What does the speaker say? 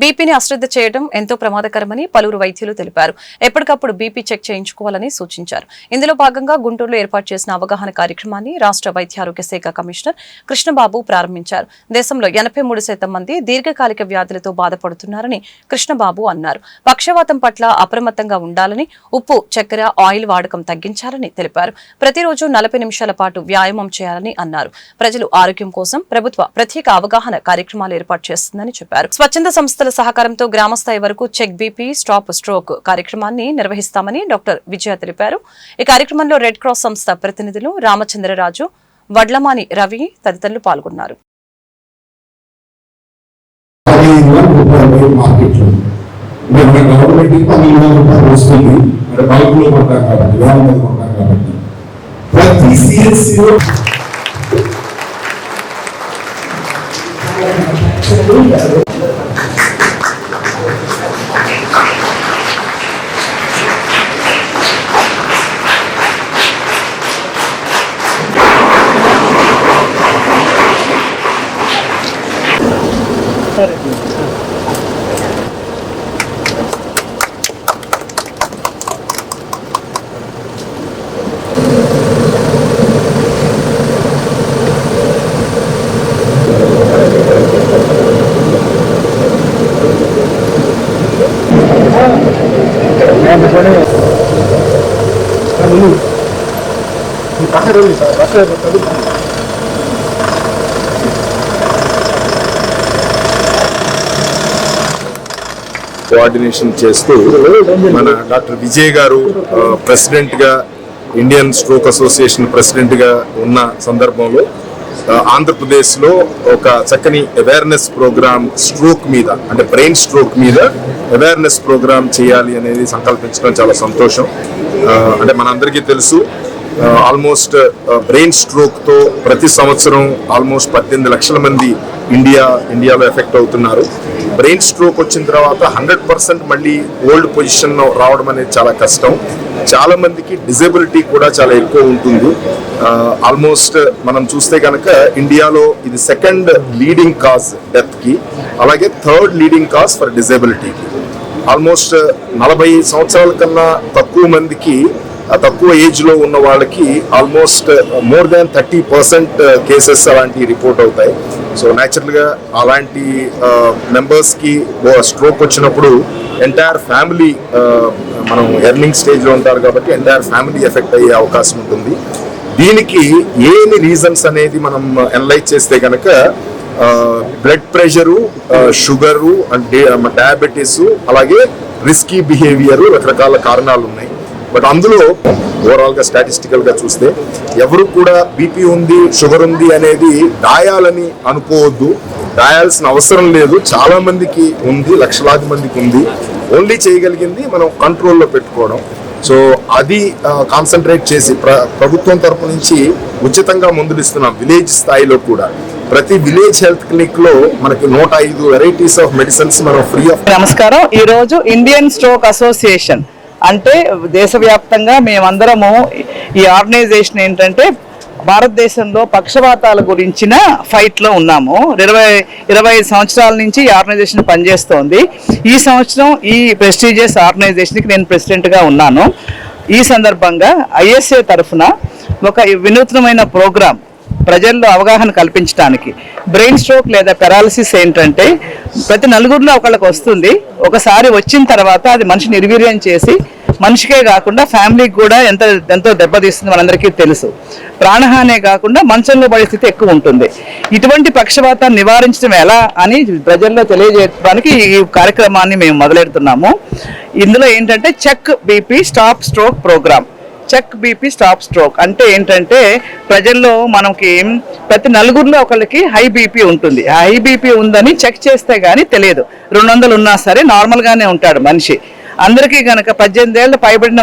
బీపీని అశ్రద్ధ చేయడం ఎంతో ప్రమాదకరమని పలువురు వైద్యులు తెలిపారు. ఎప్పటికప్పుడు బీపీ చెక్ చేయించుకోవాలని సూచించారు. ఇందులో భాగంగా గుంటూరులో ఏర్పాటు చేసిన అవగాహన కార్యక్రమాన్ని రాష్ట్ర వైద్య ఆరోగ్య శాఖ కమిషనర్ కృష్ణబాబు ప్రారంభించారు. దేశంలో ఎనభై మూడు శాతం మంది దీర్ఘకాలిక వ్యాధులతో బాధపడుతున్నారని కృష్ణబాబు అన్నారు. పక్షవాతం పట్ల అప్రమత్తంగా ఉండాలని ఉప్పు చక్కెర ఆయిల్ వాడకం తగ్గించాలని తెలిపారు. ప్రతిరోజు నలభై నిమిషాల పాటు వ్యాయామం చేయాలని అన్నారు. ప్రజలు ఆరోగ్యం కోసం ప్రభుత్వ ప్రత్యేక అవగాహన కార్యక్రమాలు ఏర్పాటు చేస్తుందని చెప్పారు. స్వచ్ఛంద సంస్థల సహకారంతో గ్రామస్థాయి వరకు చెక్ బీపీ స్టాప్ స్ట్రోక్ కార్యక్రమాన్ని నిర్వహిస్తామని డాక్టర్ విజయ తెలిపారు. ఈ కార్యక్రమంలో రెడ్ క్రాస్ సంస్థ ప్రతినిధులు రామచంద్రరాజు వడ్లమాని రవి తదితరులు పాల్గొన్నారు. పదిహేను వేల మార్కెట్లో మరి మన గవర్నమెంట్కి పదిహేను వేల రూపాయలు వస్తుంది మరి బల్క్లో కొంటాం కాబట్టి వేల మీద కొంటాం కాబట్టి ప్రతి సిఎస్సిలో కోఆర్డినేషన్ చేస్తూ మన డాక్టర్ విజయ్ గారు ప్రెసిడెంట్గా ఇండియన్ స్ట్రోక్ అసోసియేషన్ ప్రెసిడెంట్గా ఉన్న సందర్భంలో ఆంధ్రప్రదేశ్లో ఒక చక్కని అవేర్నెస్ ప్రోగ్రామ్ స్ట్రోక్ మీద అంటే బ్రెయిన్ స్ట్రోక్ మీద అవేర్నెస్ ప్రోగ్రామ్ చేయాలి అనేది సంకల్పించడం చాలా సంతోషం. అంటే మనందరికీ తెలుసు ఆల్మోస్ట్ బ్రెయిన్ స్ట్రోక్తో ప్రతి సంవత్సరం ఆల్మోస్ట్ పద్దెనిమిది లక్షల మంది ఇండియా ఇండియాలో ఎఫెక్ట్ అవుతున్నారు. బ్రెయిన్ స్ట్రోక్ వచ్చిన తర్వాత హండ్రెడ్ పర్సెంట్ మళ్ళీ ఓల్డ్ పొజిషన్లో రావడం అనేది చాలా కష్టం. చాలా మందికి డిజేబిలిటీ కూడా చాలా ఎక్కువ ఉంటుంది. ఆల్మోస్ట్ మనం చూస్తే కనుక ఇండియాలో ఇది సెకండ్ లీడింగ్ కాజ్ డెత్కి అలాగే థర్డ్ లీడింగ్ కాజ్ ఫర్ డిజేబిలిటీకి. ఆల్మోస్ట్ నలభై సంవత్సరాల కన్నా తక్కువ మందికి తక్కువ ఏజ్లో ఉన్న వాళ్ళకి almost more than thirty percent cases అలాంటివి రిపోర్ట్ అవుతాయి. సో న్యాచురల్గా అలాంటి మెంబర్స్కి స్ట్రోక్ వచ్చినప్పుడు ఎంటైర్ ఫ్యామిలీ మనం ఎర్నింగ్ స్టేజ్లో ఉంటారు కాబట్టి ఎంటైర్ ఫ్యామిలీ ఎఫెక్ట్ అయ్యే అవకాశం ఉంటుంది. దీనికి ఏమి రీజన్స్ అనేది మనం అనలైజ్ చేస్తే కనుక బ్లడ్ ప్రెషరు షుగరు అంటే డయాబెటీసు అలాగే రిస్కీ బిహేవియర్ రకరకాల కారణాలు ఉన్నాయి. బట్ అందులో ఓవరాల్గా స్టాటిస్టికల్గా చూస్తే ఎవరు కూడా బీపీ ఉంది షుగర్ ఉంది అనేది రాయాలని అనుకోవద్దు. రాయాల్సిన అవసరం లేదు. చాలా మందికి ఉంది లక్షలాది మందికి ఉంది. ఓన్లీ చేయగలిగింది మనం కంట్రోల్లో పెట్టుకోవడం. సో అది కాన్సన్ట్రేట్ చేసి ప్ర ప్రభుత్వం తరపు నుంచి ఉచితంగా మందులు ఇస్తున్నాం విలేజ్ స్థాయిలో కూడా. ప్రతి విలేజ్ హెల్త్ క్లినిక్లో మనకి నూట ఐదు వెరైటీస్ ఆఫ్ మెడిసిన్స్ మనం ఫ్రీ ఆఫ్ నమస్కారం. ఈ రోజు ఇండియన్ స్ట్రోక్ అసోసియేషన్ అంటే దేశవ్యాప్తంగా మేమందరము ఈ ఆర్గనైజేషన్ ఏంటంటే భారతదేశంలో పక్షపాతాల గురించిన ఫైట్లో ఉన్నాము. ఇరవై ఇరవై ఐదు సంవత్సరాల నుంచి ఈ ఆర్గనైజేషన్ పనిచేస్తోంది. ఈ సంవత్సరం ఈ ప్రెస్టీజియస్ ఆర్గనైజేషన్కి నేను ప్రెసిడెంట్గా ఉన్నాను. ఈ సందర్భంగా ఐఎస్ఏ తరఫున ఒక వినూత్నమైన ప్రోగ్రాం ప్రజల్లో అవగాహన కల్పించడానికి. బ్రెయిన్ స్ట్రోక్ లేదా పెరాలసిస్ ఏంటంటే ప్రతి నలుగురిలో ఒకళ్ళకి వస్తుంది. ఒకసారి వచ్చిన తర్వాత అది మనిషి నిర్వీర్యం చేసి మనిషికే కాకుండా ఫ్యామిలీకి కూడా ఎంత ఎంతో దెబ్బతీస్తుంది మనందరికీ తెలుసు. ప్రాణహానే కాకుండా మంచంలో పరిస్థితి ఎక్కువ ఉంటుంది. ఇటువంటి పక్షపాతాన్ని నివారించడం ఎలా అని ప్రజల్లో తెలియజేయడానికి ఈ కార్యక్రమాన్ని మేము మొదలెడుతున్నాము. ఇందులో ఏంటంటే check BP stop stroke program. Check BP stop stroke అంటే ఏంటంటే ప్రజల్లో మనకి ప్రతి నలుగురిలో ఒకరికి హై బీపీ ఉంటుంది. ఆ హై బీపీ ఉందని చెక్ చేస్తే కానీ తెలియదు. రెండు వందలు ఉన్నా సరే నార్మల్ గానే ఉంటాడు మనిషి. అందరికీ గనక పద్దెనిమిది ఏళ్ళు పైబడిన